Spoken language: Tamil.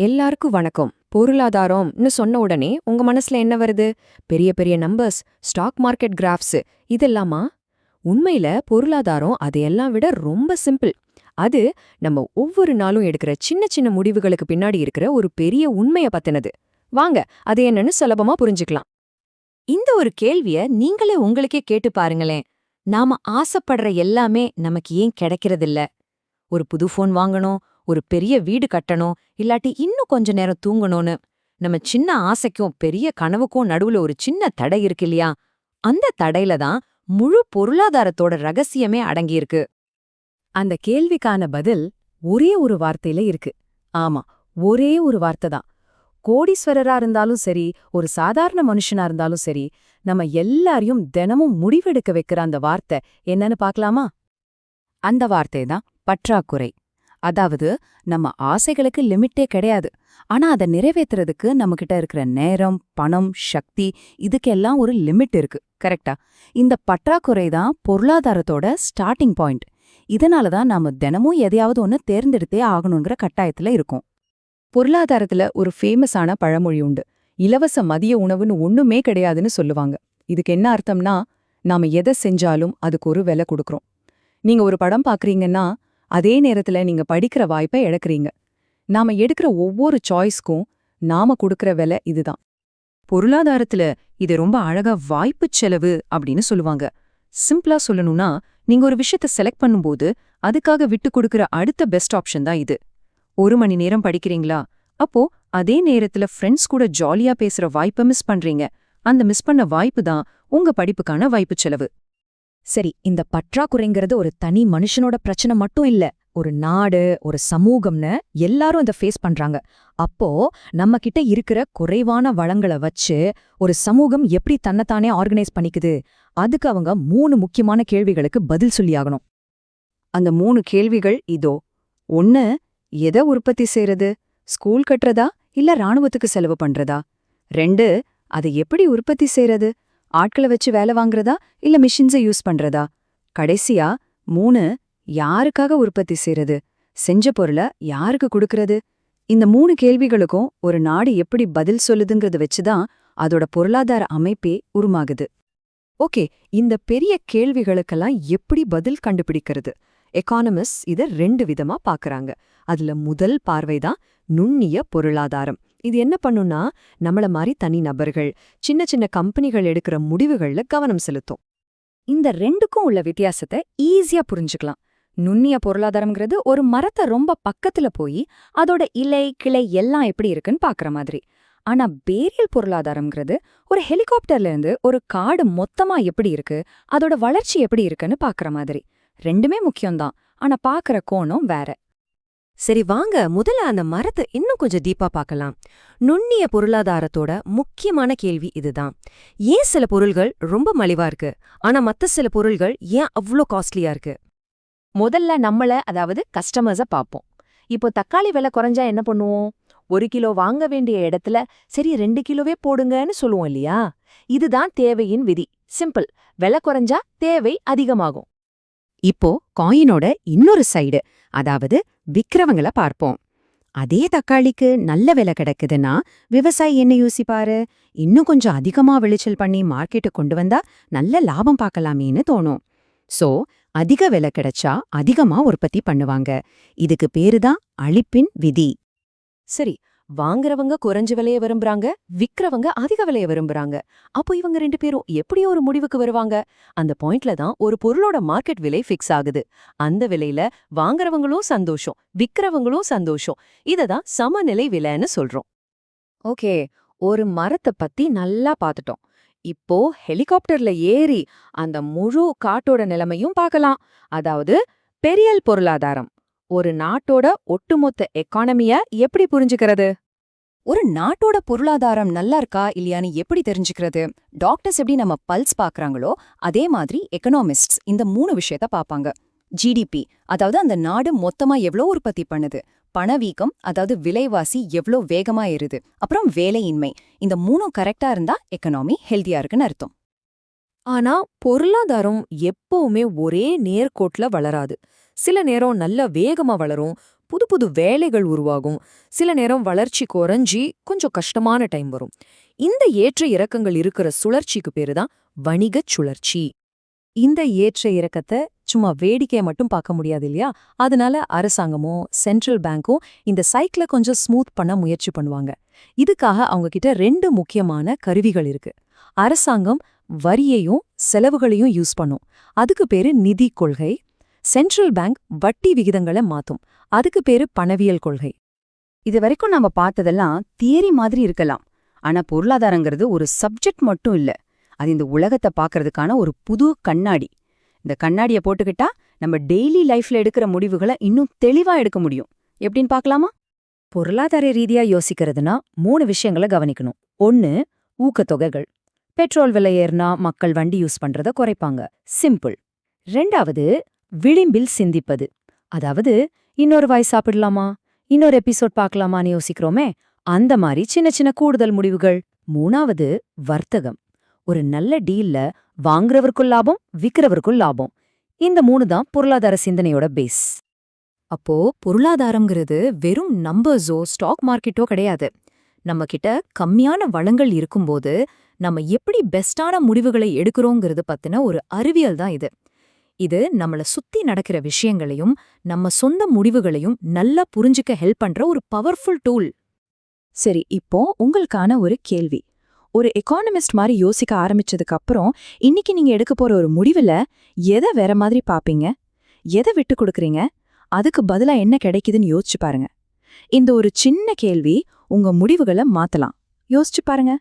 எல்லாருக்கும் வணக்கம். பொருளாதாரம்னு சொன்ன உடனே உங்க மனசுல என்ன வருது? பெரிய பெரிய நம்பர்ஸ் ஸ்டாக் மார்க்கெட் கிராஃப்ஸ் இதெல்லாமா? உண்மையில பொருளாதாரம் அதையெல்லாம் விட ரொம்ப சிம்பிள் அது நம்ம ஒவ்வொரு நாளும் எடுக்கிற சின்ன சின்ன முடிவுகளுக்கு பின்னாடி இருக்கிற ஒரு பெரிய உண்மைய பத்தினது. வாங்க அது என்னன்னு சுலபமா புரிஞ்சுக்கலாம். இந்த ஒரு கேள்விய நீங்களே உங்களுக்கே கேட்டு பாருங்களேன். நாம ஆசைப்படுற எல்லாமே நமக்கு ஏன் கிடைக்கிறதில்ல? ஒரு புது ஃபோன் வாங்கணும் ஒரு பெரிய வீடு கட்டணும் இல்லாட்டி இன்னும் கொஞ்ச நேரம் தூங்கணும்னு. நம்ம சின்ன ஆசைக்கும் பெரிய கனவுக்கும் நடுவுல ஒரு சின்ன தடை இருக்கு இல்லையா? அந்த தடையில தான் முழு பொருளாதாரத்தோட ரகசியமே அடங்கியிருக்கு. அந்த கேள்விக்கான பதில் ஒரே ஒரு வார்த்தையில இருக்கு. ஆமா ஒரே ஒரு வார்த்தை தான். கோடீஸ்வரரா இருந்தாலும் சரி ஒரு சாதாரண மனுஷனா இருந்தாலும் சரி நம்ம எல்லாரையும் தினமும் முடிவெடுக்க வைக்கிற அந்த வார்த்தை என்னன்னு பார்க்கலாமா? அந்த வார்த்தை தான் பற்றாக்குறை. அதாவது நம்ம ஆசைகளுக்கு லிமிட்டே கிடையாது. ஆனா அதை நிறைவேத்துறதுக்கு நம்மகிட்ட இருக்கிற நேரம் பணம் சக்தி இதுக்கெல்லாம் ஒரு லிமிட் இருக்கு. கரெக்டா இந்த பற்றாக்குறை தான் பொருளாதாரத்தோட ஸ்டார்டிங் பாயிண்ட். இதனால தான் நாம தினமும் எதையாவது ஒன்று தேர்ந்தெடுத்தே ஆகணுங்கிற கட்டாயத்துல இருக்கும். பொருளாதாரத்துல ஒரு ஃபேமஸான பழமொழி உண்டு. இலவச மதிய உணவுன்னு ஒண்ணுமே கிடையாதுன்னு சொல்லுவாங்க. இதுக்கு என்ன அர்த்தம்னா நாம எதை செஞ்சாலும் அதுக்கு ஒரு விலை கொடுக்கறோம். நீங்க ஒரு படம் பாக்குறீங்கன்னா அதே நேரத்துல நீங்க படிக்கிற வாய்ப்பை இழக்கிறீங்க. நாம எடுக்கிற ஒவ்வொரு சாய்ஸ்க்கும் நாம கொடுக்கற விலை இதுதான். பொருளாதாரத்துல இது ரொம்ப அழகா வாய்ப்பு செலவு அப்படின்னு சொல்லுவாங்க. சிம்பிளா சொல்லணும்னா நீங்க ஒரு விஷயத்த செலக்ட் பண்ணும்போது அதுக்காக விட்டு கொடுக்கற அடுத்த பெஸ்ட் ஆப்ஷன் தான் இது. ஒரு மணி நேரம் படிக்கிறீங்களா? அப்போ அதே நேரத்துல ஃப்ரெண்ட்ஸ் கூட ஜாலியா பேசுற வாய்ப்பை மிஸ் பண்றீங்க. அந்த மிஸ் பண்ண வாய்ப்பு தான் உங்க படிப்புக்கான வாய்ப்பு செலவு. சரி இந்த பற்றாக்குறைங்கிறது ஒரு தனி மனுஷனோட பிரச்சனை மட்டும் இல்ல ஒரு நாடு ஒரு சமூகம்னு எல்லாரும் இதை ஃபேஸ் பண்றாங்க. அப்போ நம்ம கிட்ட இருக்கிற குறைவான வளங்களை வச்சு ஒரு சமூகம் எப்படி தன்னைத்தானே ஆர்கனைஸ் பண்ணிக்குது? அதுக்கு அவங்க மூணு முக்கியமான கேள்விகளுக்கு பதில் சொல்லியாகணும் அந்த மூணு கேள்விகள் இதோ. ஒன்னு எதை உற்பத்தி செய்யறது ஸ்கூல் கட்டுறதா? இல்ல ராணுவத்துக்கு செலவு பண்றதா? ரெண்டு அதை எப்படி உற்பத்தி செய்யறது ஆட்களை வச்சு வேலை வாங்குறதா இல்ல மிஷின்ஸை யூஸ் பண்றதா? கடைசியா மூணு யாருக்காக உற்பத்தி செய்யறது செஞ்ச பொருளை யாருக்கு கொடுக்கறது? இந்த மூணு கேள்விகளுக்கும் ஒரு நாடு எப்படி பதில் சொல்லுதுங்கிறத வச்சுதான் அதோட பொருளாதார அமைப்பே உருமாகுது. ஓகே இந்த பெரிய கேள்விகளுக்கெல்லாம் எப்படி பதில் கண்டுபிடிக்கிறது? எக்கானமிஸ்ட் இத ரெண்டு விதமா பாக்குறாங்க. அதுல முதல் பார்வைதான் நுண்ணிய பொருளாதாரம். இது என்ன பண்ணும்னா நம்மள மாதிரி தனி நபர்கள் சின்ன சின்ன கம்பெனிகள் எடுக்கிற முடிவுகள்ல கவனம் செலுத்தும். இந்த ரெண்டுக்கும் உள்ள வித்தியாசத்தை ஈஸியா புரிஞ்சுக்கலாம். நுண்ணிய பொருளாதாரம்ங்கிறது ஒரு மரத்தை ரொம்ப பக்கத்துல போய் அதோட இலை கிளை எல்லாம் எப்படி இருக்குன்னு பாக்குற மாதிரி. ஆனா பேரியல் பொருளாதாரம்ங்கிறது ஒரு ஹெலிகாப்டர்ல இருந்து ஒரு காடு மொத்தமா எப்படி இருக்கு அதோட வளர்ச்சி எப்படி இருக்குன்னு பாக்குற மாதிரி. ரெண்டுமே முக்கியம்தான். ஆனா பாக்குற கோணம் வேற. சரி வாங்க. முதல்ல அந்த மரத்தை இன்னும் கொஞ்சம் டீப்பா பார்க்கலாம். நுண்ணிய பொருளாதாரத்தோட முக்கியமான கேள்வி இதுதான். ஏன் சில பொருள்கள் ரொம்ப மலிவா இருக்கு? ஆனா மத்த சில பொருள்கள் ஏன் அவ்ளோ காஸ்ட்லியா இருக்கு? முதல்ல நம்மள அதாவது கஸ்டமர்ஸ பாப்போம் இப்போ தக்காளி விலை குறைஞ்சா என்ன பண்ணுவோம்? ஒரு கிலோ வாங்க வேண்டிய இடத்துல சரி ரெண்டு கிலோவே போடுங்கன்னு சொல்லுவோம் இல்லையா? இதுதான் தேவையின் விதி. சிம்பிள். விலை குறைஞ்சா தேவை அதிகமாகும். இப்போ காயினோட இன்னொரு சைடு அதாவது விக்கிறவங்கள பார்ப்போம். அதே தக்காளிக்கு நல்ல விலை கிடைக்குதுன்னா விவசாயி என்ன யோசிப்பாரு? இன்னும் கொஞ்சம் அதிகமா விளைச்சல் பண்ணி மார்க்கெட்டு கொண்டு வந்தா நல்ல லாபம் பார்க்கலாமேன்னு தோணும். சோ அதிக விலை கிடைச்சா அதிகமா உற்பத்தி பண்ணுவாங்க. இதுக்கு பேருதான் அழிப்பின் விதி. சரி வாங்குறவங்க குறைஞ்ச விலைய விரும்புறாங்க விக்கிறவங்க அதிக விலைய விரும்புறாங்க. அப்போ இவங்க ரெண்டு பேரும் எப்படி ஒரு முடிவுக்கு வருவாங்க? அந்த பாயிண்ட்ல தான் ஒரு பொருளோட மார்க்கெட் விலை ஃபிக்ஸ் ஆகுது. அந்த விலையில வாங்குறவங்களும் சந்தோஷம் விக்கிறவங்களும் சந்தோஷம். இததான் சமநிலை விலைன்னு சொல்றோம். ஓகே ஒரு மரத்தை பத்தி நல்லா பார்த்துட்டோம். இப்போ ஹெலிகாப்டர்ல ஏறி அந்த முழு காட்டோட நிலைமையும் பார்க்கலாம். அதாவது பெரியல் பொருளாதாரம். ஒரு நாட்டோட ஒட்டுமொத்த எக்கானமிய எப்படி புரிஞ்சுக்கிறது? ஒரு நாட்டோட பொருளாதாரம் நல்லா இருக்கா இல்லையான்னு எப்படி தெரிஞ்சுக்கிறது? டாக்டர்ஸ் எப்படி நம்ம பல்ஸ் பாக்குறாங்களோ அதே மாதிரி எக்கனாமிஸ்ட்ஸ் இந்த மூணு விஷயத்த பாப்பாங்க ஜிடிபி அதாவது அந்த நாடு மொத்தமா எவ்வளோ உற்பத்தி பண்ணுது? பணவீக்கம் அதாவது விலைவாசி எவ்வளோ வேகமா ஏறுது? அப்புறம் வேலையின்மை இந்த மூணும் கரெக்டா இருந்தா எக்கனாமி ஹெல்தியா இருக்குன்னு அர்த்தம். ஆனா பொருளாதாரம் எப்பவுமே ஒரே நேர்கோட்ல வளராது. சில நேரம் நல்ல வேகமா வளரும் புது புது வேலைகள் உருவாகும். சில நேரம் வளர்ச்சி குறைஞ்சி கொஞ்சம் கஷ்டமான டைம் வரும். இந்த ஏற்ற இறக்கங்கள் இருக்கிற சுழற்சிக்கு பேரு தான் வணிகச் சுழற்சி. இந்த ஏற்ற இறக்கத்தை சும்மா வேடிக்கையை மட்டும் பார்க்க முடியாது இல்லையா? அதனால அரசாங்கமும் சென்ட்ரல் பேங்க்கும் இந்த சைக்கிளை கொஞ்சம் ஸ்மூத் பண்ண முயற்சி பண்ணுவாங்க. இதுக்காக அவங்க கிட்ட ரெண்டு முக்கியமான கருவிகள் இருக்கு. அரசாங்கம் வரியையும் செலவுகளையும் யூஸ் பண்ணும். அதுக்கு பேரு நிதி கொள்கை சென்ட்ரல் பேங்க் வட்டி விகிதங்களை மாத்தும். அதுக்கு பேரு பணவியல் கொள்கை. இது வரைக்கும் நாம பார்த்ததெல்லாம் தியரி மாதிரி இருக்கலாம். ஆனா பொருளாதாரங்கிறது ஒரு சப்ஜெக்ட் மட்டும் இல்ல. அது இந்த உலகத்தை பார்க்கறதுக்கான ஒரு புது கண்ணாடி. இந்த கண்ணாடிய போட்டுக்கிட்டா நம்ம டெய்லி லைஃப்ல எடுக்கிற முடிவுகளை இன்னும் தெளிவா எடுக்க முடியும். எப்படின்னு பார்க்கலாமா? பொருளாதார ரீதியா யோசிக்கிறதுனா மூணு விஷயங்களை கவனிக்கணும். ஒன்னு ஊக்கத்தொகைகள். பெட்ரோல் விலை ஏறினா மக்கள் வண்டி யூஸ் பண்றத குறைப்பாங்க. சிம்பிள். ரெண்டாவது விளிம்பில் சிந்திப்பது. அதாவது இன்னொரு வாய் சாப்பிடலாமா? இன்னொரு எபிசோட் பார்க்கலாமான்னு யோசிக்கிறோமே? அந்த மாதிரி சின்ன சின்ன கூடுதல் முடிவுகள். மூணாவது வர்த்தகம். ஒரு நல்ல டீல்ல வாங்குறவருக்கும் லாபம் விற்கிறவருக்கும் லாபம். இந்த மூணு தான் பொருளாதார சிந்தனையோட பேஸ் அப்போ பொருளாதாரம்ங்கிறது வெறும் நம்பர்ஸோ ஸ்டாக் மார்க்கெட்டோ கிடையாது. நம்ம கிட்ட கம்மியான வளங்கள் இருக்கும்போது நம்ம எப்படி பெஸ்டான முடிவுகளை எடுக்கிறோங்கிறது பத்தின ஒரு அறிவியல் தான் இது. இது நம்மள சுத்தி நடக்கிற விஷயங்களையும் நம்ம சொந்த முடிவுகளையும் நல்லா புரிஞ்சுக்க ஹெல்ப் பண்ற ஒரு பவர்ஃபுல் டூல் சரி இப்போ உங்களுக்கான ஒரு கேள்வி. ஒரு எக்கானமிஸ்ட் மாதிரி யோசிக்க ஆரம்பிச்சதுக்கு அப்புறம் இன்னைக்கு நீங்க எடுக்க போற ஒரு முடிவுல எதை வேற மாதிரி பாப்பீங்க? எதை விட்டு கொடுக்குறீங்க? அதுக்கு பதிலா என்ன கிடைக்குதுன்னு யோசிச்சு பாருங்க. இந்த ஒரு சின்ன கேள்வி உங்க முடிவுகளை மாத்தலாம். யோசிச்சு பாருங்க.